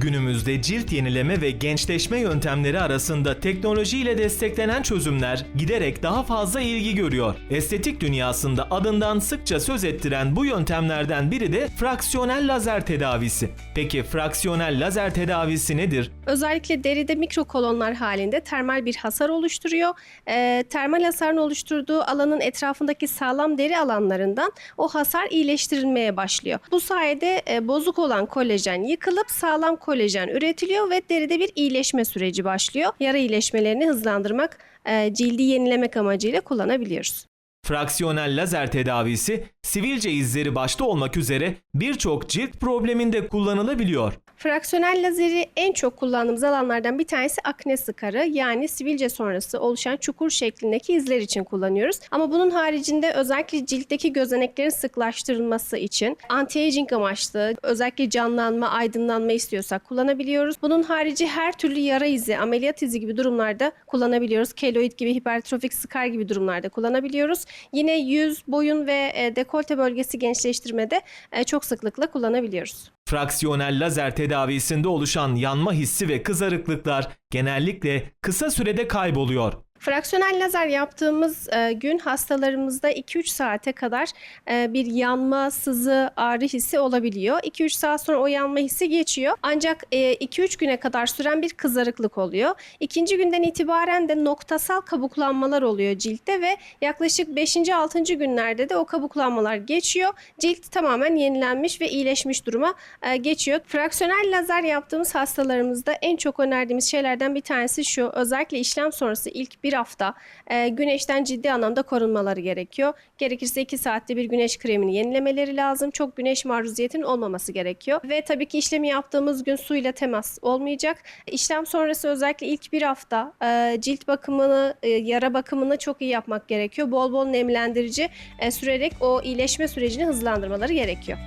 günümüzde cilt yenileme ve gençleşme yöntemleri arasında teknolojiyle desteklenen çözümler giderek daha fazla ilgi görüyor. Estetik dünyasında adından sıkça söz ettiren bu yöntemlerden biri de fraksiyonel lazer tedavisi. Peki fraksiyonel lazer tedavisi nedir? Özellikle deride mikrokolonlar halinde termal bir hasar oluşturuyor. Ee, termal hasarın oluşturduğu alanın etrafındaki sağlam deri alanlarından o hasar iyileştirilmeye başlıyor. Bu sayede e, bozuk olan kolajen yıkılıp sağlam kolajen üretiliyor ve deride bir iyileşme süreci başlıyor. Yara iyileşmelerini hızlandırmak, e, cildi yenilemek amacıyla kullanabiliyoruz. Fraksiyonel lazer tedavisi sivilce izleri başta olmak üzere birçok cilt probleminde kullanılabiliyor. Fraksiyonel lazeri en çok kullandığımız alanlardan bir tanesi akne sıkarı yani sivilce sonrası oluşan çukur şeklindeki izler için kullanıyoruz. Ama bunun haricinde özellikle ciltteki gözeneklerin sıklaştırılması için anti-aging amaçlı özellikle canlanma, aydınlanma istiyorsak kullanabiliyoruz. Bunun harici her türlü yara izi, ameliyat izi gibi durumlarda kullanabiliyoruz. Keloid gibi, hipertrofik skar gibi durumlarda kullanabiliyoruz. Yine yüz, boyun ve e, dekolte bölgesi gençleştirmede e, çok sıklıkla kullanabiliyoruz. Fraksiyonel lazer tedavisinde oluşan yanma hissi ve kızarıklıklar genellikle kısa sürede kayboluyor. Fraksiyonel lazer yaptığımız e, gün hastalarımızda 2-3 saate kadar e, bir yanma, sızı, ağrı hissi olabiliyor. 2-3 saat sonra o yanma hissi geçiyor. Ancak e, 2-3 güne kadar süren bir kızarıklık oluyor. İkinci günden itibaren de noktasal kabuklanmalar oluyor ciltte ve yaklaşık 5. 6. günlerde de o kabuklanmalar geçiyor. Cilt tamamen yenilenmiş ve iyileşmiş duruma e, geçiyor. Fraksiyonel lazer yaptığımız hastalarımızda en çok önerdiğimiz şeylerden bir tanesi şu. Özellikle işlem sonrası ilk bir hafta e, güneşten ciddi anlamda korunmaları gerekiyor. Gerekirse 2 saatte bir güneş kremini yenilemeleri lazım. Çok güneş maruziyetinin olmaması gerekiyor. Ve tabii ki işlemi yaptığımız gün suyla temas olmayacak. İşlem sonrası özellikle ilk bir hafta e, cilt bakımını, e, yara bakımını çok iyi yapmak gerekiyor. Bol bol nemlendirici e, sürerek o iyileşme sürecini hızlandırmaları gerekiyor.